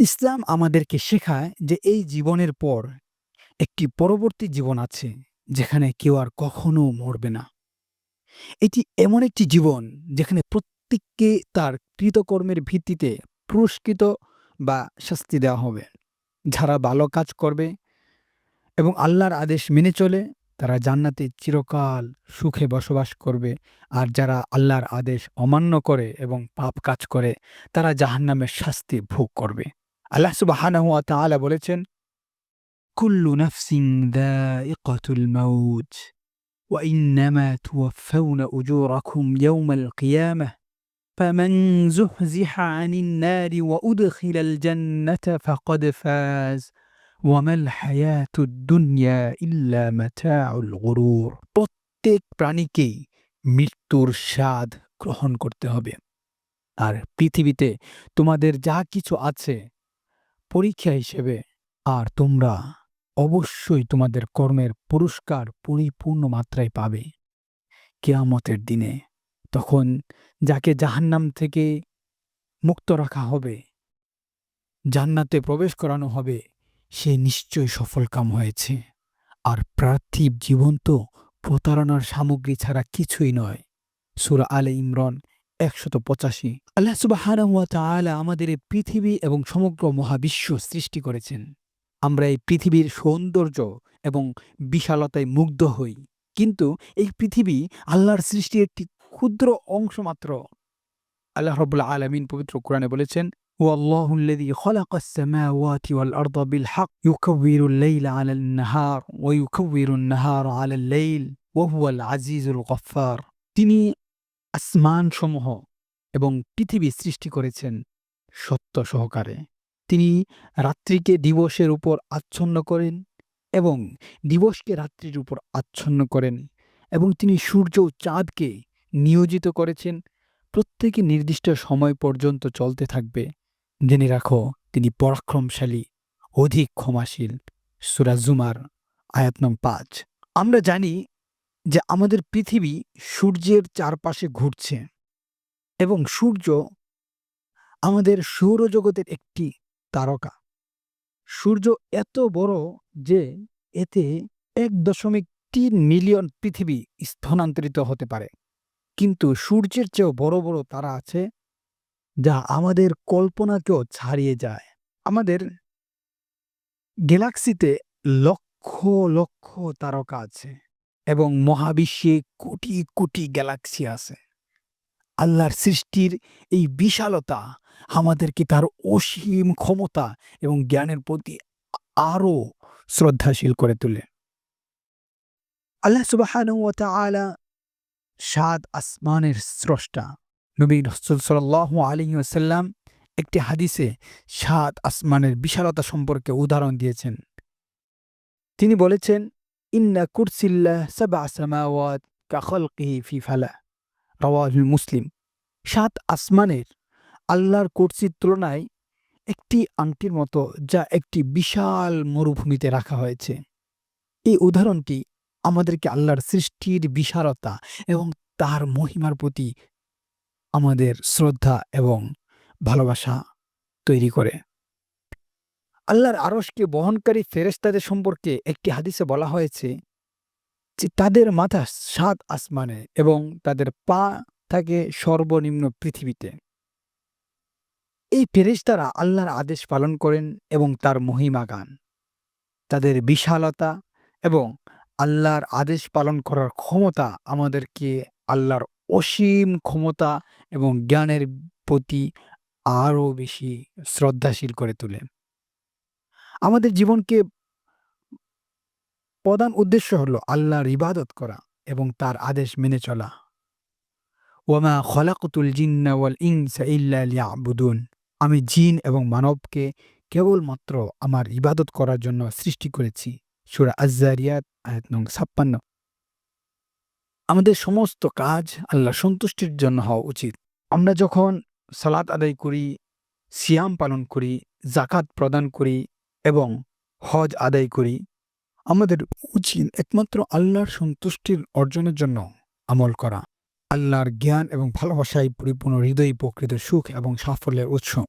ইসলাম আমাদেরকে শেখায় যে এই জীবনের পর একটি পরবর্তী জীবন আছে যেখানে কেউ আর কখনো মরবে না। এটি এমন একটি জীবন যেখানে প্রত্যেককে তার কৃতকর্মের ভিত্তিতে পুরস্কৃত বা শাস্তি দেওয়া হবে। যারা ভালো কাজ করবে এবং আল্লাহর আদেশ মেনে চলে, তারা জান্নাতে চিরকাল সুখে বসবাস করবে। আর যারা আল্লাহর আদেশ অমান্য করে এবং পাপ কাজ করে, তারা জাহান্নামের শাস্তি ভোগ করবে। আল্লাহ সুবহানাহু ওয়া তাআলা বলেছেন কুল্লু নাফসিন দাইকাতুল মাউত ওয়া ইন্নামা তুওয়াফাউনা উজুরাকুম ইয়াওমাল কিয়ামাহ فمن زحزح عن النار وأدخل الجنة فقد فاز وما الحياة الدنيا إلا متاع الغرور প্রত্যেক প্রাণীকেই মৃত্যুর স্বাদ গ্রহণ করতে হবে আর পৃথিবীতে তোমাদের যা কিছু আছে পরীক্ষা হিসেবে আর তোমরা অবশ্যই তোমাদের কর্মের পুরস্কার পরিপূর্ণ মাত্রায় পাবে। কেয়ামতের দিনে তখন যাকে জাহান্নাম থেকে মুক্ত রাখা হবে, জান্নাতে প্রবেশ করানো হবে, সে নিশ্চয় সফলকাম হয়েছে। আর পার্থিব জীবন তো প্রতারণার সামগ্রী ছাড়া কিছুই নয়। সুরা আলে ইমরান একশত পঁচাশি আল্লাহ সুবাহানাহু ওয়া তাআলা আমাদের এই পৃথিবী এবং সমগ্র মহাবিশ্ব সৃষ্টি করেছেন আমরা এই পৃথিবীর সৌন্দর্য এবং বিশালতায় মুগ্ধ হই কিন্তু এই পৃথিবী আল্লাহর সৃষ্টির একটি ক্ষুদ্র অংশ মাত্র আল্লাহ রব্বুল আলমিন পবিত্র কোরআনে বলেছেন والله الذي خلق السماوات والأرض بالحق يكور الليل على النهار ويكور النهار على الليل وهو العزيز الغفار তিনি আসমান সমূহ এবং পৃথিবী সৃষ্টি করেছেন সত্য সহকারে। তিনি রাত্রিকে দিবসের উপর আচ্ছন্ন করেন এবং দিবসকে রাত্রির উপর আচ্ছন্ন করেন এবং তিনি সূর্য ও চাঁদকে নিয়োজিত করেছেন। প্রত্যেকে নির্দিষ্ট সময় পর্যন্ত চলতে থাকবে। জেনে রাখো, তিনি পরাক্রমশালী, অধিক ক্ষমাশীল। সুরাজুমার আয়াত নং পাঁচ। আমরা জানি যে আমাদের পৃথিবী সূর্যের চারপাশে ঘুরছে এবং সূর্য আমাদের সৌরজগতের একটি তারকা। সূর্য এত বড় যে এতে এক দশমিক তিন মিলিয়ন পৃথিবী স্থানান্তরিত হতে পারে। কিন্তু সূর্যের চেয়েও বড় বড় তারা আছে যা আমাদের কল্পনাকেও ছাড়িয়ে যায়। আমাদের গ্যালাক্সিতে লক্ষ লক্ষ তারকা আছে। এবং মহাবিশ্বে কোটি কোটি গ্যালাক্সি আছে। আল্লাহর সৃষ্টির এই বিশালতা আমাদেরকে তার অসীম ক্ষমতা এবং জ্ঞানের প্রতি আরও শ্রদ্ধাশীল করে তোলে। আল্লাহ তাআলা সাত আসমানের স্রষ্টা নবী রসুল সাল্লাহ আলী ওসাল্লাম একটি হাদিসে সাত আসমানের বিশালতা সম্পর্কে উদাহরণ দিয়েছেন। তিনি বলেছেন ইন্না কুরসিল্লাহ সাবা সামাওয়াত কাখলকিহি ফি ফালা রওয়াহুল মুসলিম সাত আসমানের আল্লাহর কুরসির তুলনায় একটি আংটির মতো যা একটি বিশাল মরুভূমিতে রাখা হয়েছে। এই উদাহরণটি আমাদেরকে আল্লাহর সৃষ্টির বিশালতা এবং তার মহিমার প্রতি আমাদের শ্রদ্ধা এবং ভালোবাসা তৈরি করে। আল্লাহর আরসকে বহনকারী ফেরেস্তাদের সম্পর্কে একটি হাদিসে বলা হয়েছে যে তাদের মাথা সাত আসমানে এবং তাদের পা থাকে সর্বনিম্ন পৃথিবীতে। এই ফেরেশতারা আল্লাহর আদেশ পালন করেন এবং তার মহিমা গান। তাদের বিশালতা এবং আল্লাহর আদেশ পালন করার ক্ষমতা আমাদেরকে আল্লাহর অসীম ক্ষমতা এবং জ্ঞানের প্রতি আরও বেশি শ্রদ্ধাশীল করে তোলে। আমাদের জীবনকে প্রধান উদ্দেশ্য হলো আল্লাহর ইবাদত করা এবং তার আদেশ মেনে চলা। ওয়ামা খলাকুতুল জিন্না ওয়াল ইনসা ইল্লা আমি জিন এবং মানবকে কেবলমাত্র আমার ইবাদত করার জন্য সৃষ্টি করেছি। সুরা আজারিয়াত আয়াত নং ছাপ্পান্ন। আমাদের সমস্ত কাজ আল্লাহ সন্তুষ্টির জন্য হওয়া উচিত। আমরা যখন সালাত আদায় করি, সিয়াম পালন করি জাকাত প্রদান করি এবং হজ আদায় করি। আমাদের উচিত একমাত্র আল্লাহর সন্তুষ্টির অর্জনের জন্য আমল করা। আল্লাহর জ্ঞান এবং ভালোবাসায় পরিপূর্ণ হৃদয় প্রকৃত সুখ এবং সাফল্যের উৎস।